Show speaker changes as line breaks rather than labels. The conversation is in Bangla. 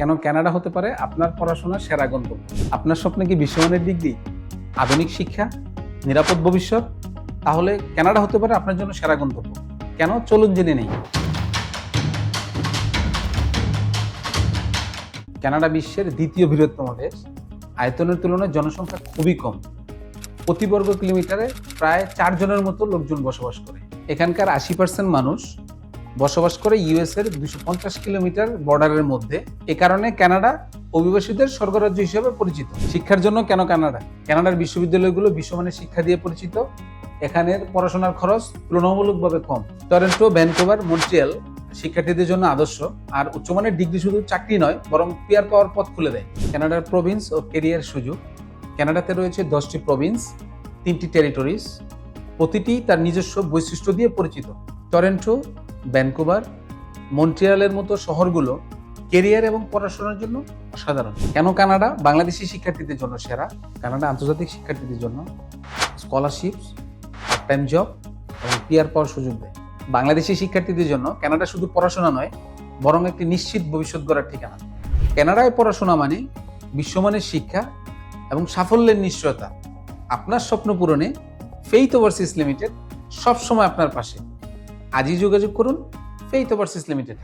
কেন কানাডা হতে পারে? আপনার পড়াশোনার সেরা গন্তব্য আপনার স্বপ্নে কি বিশ্বমানের ডিগ্রি? আধুনিক শিক্ষা? নিরাপদ ভবিষ্যৎ? তাহলে কানাডা হতে পারে আপনার জন্য সেরা গন্তব্য কেন চলুন জেনে নেই। কানাডা বিশ্বের দ্বিতীয় বৃহত্তম দেশ। আয়তনের তুলনায় জনসংখ্যা খুবই কম। প্রতি বর্গ কিলোমিটারে প্রায় চারজনের মতো লোকজন বসবাস করে। এখানকার আশি পার্সেন্ট মানুষ বসবাস করে ইউএস এর দুশো পঞ্চাশ কিলোমিটার বর্ডারের মধ্যে। এ কারণে কানাডা অভিবাসীদের স্বর্গরাজ্য হিসেবে পরিচিত। শিক্ষার জন্য কেন কানাডা? কানাডার বিশ্ববিদ্যালয়গুলো বিশ্বমানের শিক্ষা দিয়ে পরিচিত। এখানের পড়াশোনার খরচ তুলনামূলকভাবে কম। টরেন্টো, ভ্যানকোভার, মন্ট্রিয়াল শিক্ষার্থীদের জন্য আদর্শ। আর উচ্চমানের ডিগ্রি শুধু চাকরি নয়, বরং পিয়ার পাওয়ার পথ খুলে দেয়। কানাডার প্রভিন্স ও কেরিয়ার সুযোগ। কানাডাতে রয়েছে দশটি প্রভিন্স, তিনটি টেরিটরিজ। প্রতিটি তার নিজস্ব বৈশিষ্ট্য দিয়ে পরিচিত। টরেন্টো ভ্যানকুভার, মন্ট্রিয়ালের মতো শহরগুলো কেরিয়ার এবং পড়াশোনার জন্য অসাধারণ। কেন কানাডা? বাংলাদেশি শিক্ষার্থীদের জন্য সেরা। কানাডা আন্তর্জাতিক শিক্ষার্থীদের জন্য স্কলারশিপস পার্ট টাইম জব এবং পিয়ার পাওয়ার সুযোগ দেয়। বাংলাদেশি শিক্ষার্থীদের জন্য কানাডা শুধু পড়াশোনা নয়, বরং একটি নিশ্চিত ভবিষ্যৎ গড়ার ঠিকানা। কানাডায় পড়াশোনা মানে বিশ্বমানের শিক্ষা এবং সাফল্যের নিশ্চয়তা। আপনার স্বপ্ন পূরণে ফেইথ ওভারসিস লিমিটেড সবসময় আপনার পাশে। আজই যোগাযোগ করুন ফেইথ ওভারসিস লিমিটেড